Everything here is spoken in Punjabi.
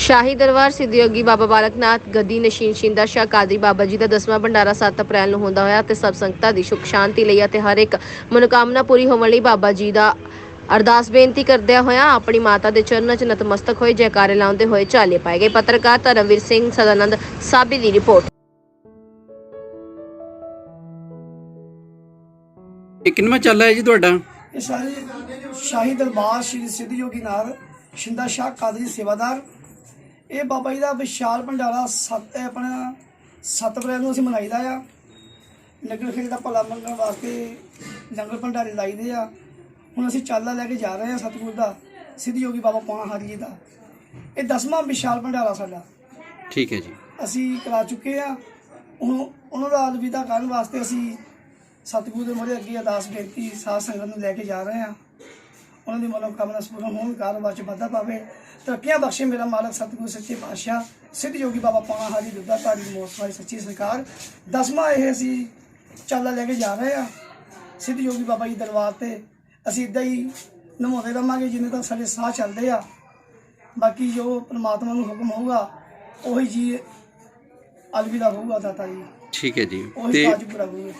ਸ਼ਾਹੀ ਦਰਬਾਰ ਸਿੱਧਯੋਗੀ ਬਾਬਾ ਬਾਲਕਨਾਥ ਗੱਦੀ ਨਸ਼ੀਨ ਸ਼ਿੰਦਾ ਸ਼ਾਹ ਕਾਦਰੀ ਬਾਬਾ ਜੀ ਦਾ ਦਸਵਾਂ ਭੰਡਾਰਾ 7 ਅਪ੍ਰੈਲ ਨੂੰ ਹੁੰਦਾ ਹੋਇਆ ਤੇ ਸਭ ਸੰਗਤਾਂ ਦੀ ਸੁਖ ਸ਼ਾਂਤੀ ਲਈ ਅਤੇ ਹਰ ਇੱਕ ਮਨੋਕਾਮਨਾ ਪੂਰੀ ਹੋਣ ਲਈ ਬਾਬਾ ਜੀ ਦਾ ਅਰਦਾਸ ਬੇਨਤੀ ਕਰਦਿਆਂ ਹੋਇਆਂ ਆਪਣੀ ਮਾਤਾ ਦੇ ਚਰਨਾਂ 'ਚ ਨਤਮਸਤਕ ਹੋਏ ਜੈਕਾਰੇ ਲਾਉਂਦੇ ਹੋਏ ਚਾਲੇ ਪਾਏ ਗਏ। ਪੱਤਰਕਾਰ ਧਰਮਵੀਰ ਸਿੰਘ ਸਦਾਨੰਦ ਸਾਬੀ ਦੀ ਰਿਪੋਰਟ। ਇਹ ਕਿੰਨਵਾਂ ਚੱਲ ਹੈ ਜੀ ਤੁਹਾਡਾ? ਇਹ ਸਾਰੇ ਸ਼ਾਹੀ ਦਰਬਾਰ ਸ਼੍ਰੀ ਸਿੱਧ ਯੋਗੀ ਨਾਥ ਸ਼ਿੰਦਾ ਸ਼ਾਹ ਕਾਦਰੀ ਸੇਵਾਦਾਰ ਇਹ ਬਾਬਾ ਜੀ ਦਾ ਵਿਸ਼ਾਲ ਭੰਡਾਰਾ ਸੱਤ ਆਪਣਾ 7 ਅਪ੍ਰੈਲ ਨੂੰ ਅਸੀਂ ਮਨਾਈਦਾ ਆ। ਨਗਰ ਖੇਡ ਦਾ ਭਲਾ ਮੰਗਣ ਵਾਸਤੇ ਲੰਗਰ ਭੰਡਾਰੇ ਲਾਈਦੇ ਆ। ਹੁਣ ਅਸੀਂ ਚਾਲਾ ਲੈ ਕੇ ਜਾ ਰਹੇ ਹਾਂ ਸਤਿਗੁਰ ਦਾ ਸਿੱਧ ਯੋਗੀ ਬਾਬਾ ਪਾਣਾ ਹਰੀ ਜੀ ਦਾ। ਇਹ ਦਸਵਾਂ ਵਿਸ਼ਾਲ ਭੰਡਾਰਾ ਸਾਡਾ। ਠੀਕ ਹੈ ਜੀ। ਅਸੀਂ ਕਰਾ ਚੁੱਕੇ ਆ। ਹੁਣ ਉਹਨਾਂ ਦਾ ਅਲਵਿਦਾ ਕਰਨ ਵਾਸਤੇ ਅਸੀਂ ਸਤਿਗੁਰੂ ਦੇ ਮੋਹਰੇ ਅੱਗੇ ਅਰਦਾਸ ਬੇਨਤੀ ਸਾਧ ਸੰਗਤ ਨੂੰ ਲੈ ਕੇ ਜਾ ਰਹੇ ਆ। ਉਹਨਾਂ ਦੀ ਮਨੋਕਾਮਨਾ ਸਪੂਰਨ ਹੋਣ ਕਾਰੋਬਾਰ ਚ ਵਾਧਾ ਪਾਵੇ। ਤਰੱਕੀਆਂ ਬਖਸ਼ੇ ਮੇਰਾ ਮਾਲਕ ਸਤਿਗੁਰੂ ਸੱਚੇ ਪਾਤਸ਼ਾਹ ਸਿੱਧ ਯੋਗੀ ਬਾਬਾ ਪਾਣਾ ਹਾਰੀ ਦੁੱਧਾ ਧਾਰੀ ਮੋਸਵਾਈ ਸੱਚੀ ਸਰਕਾਰ। ਦਸਵਾਂ ਇਹ ਅਸੀਂ ਚਾਲਾ ਲੈ ਕੇ ਜਾ ਰਹੇ ਆ ਸਿੱਧ ਯੋਗੀ ਬਾਬਾ ਜੀ ਦਰਬਾਰ ਤੇ ਅਸੀਂ ਇਦਾਂ ਹੀ ਨਮਾਉਂਦੇ ਰਵਾਂਗੇ ਜਿੰਨੇ ਤੱਕ ਸਾਡੇ ਸਾਹ ਚੱਲਦੇ ਆ। ਬਾਕੀ ਜੋ ਪ੍ਰਮਾਤਮਾ ਨੂੰ ਹੁਕਮ ਹੋਊਗਾ ਉਹੀ ਜੀ ਅਲਵਿਦਾ ਹੋਊਗਾ ਦਾਤਾ ਜੀ। ਠੀਕ ਹੈ ਜੀ। ਉਹੀ ਤੇ ਪੂਰਾ ਹੋਊਗਾ।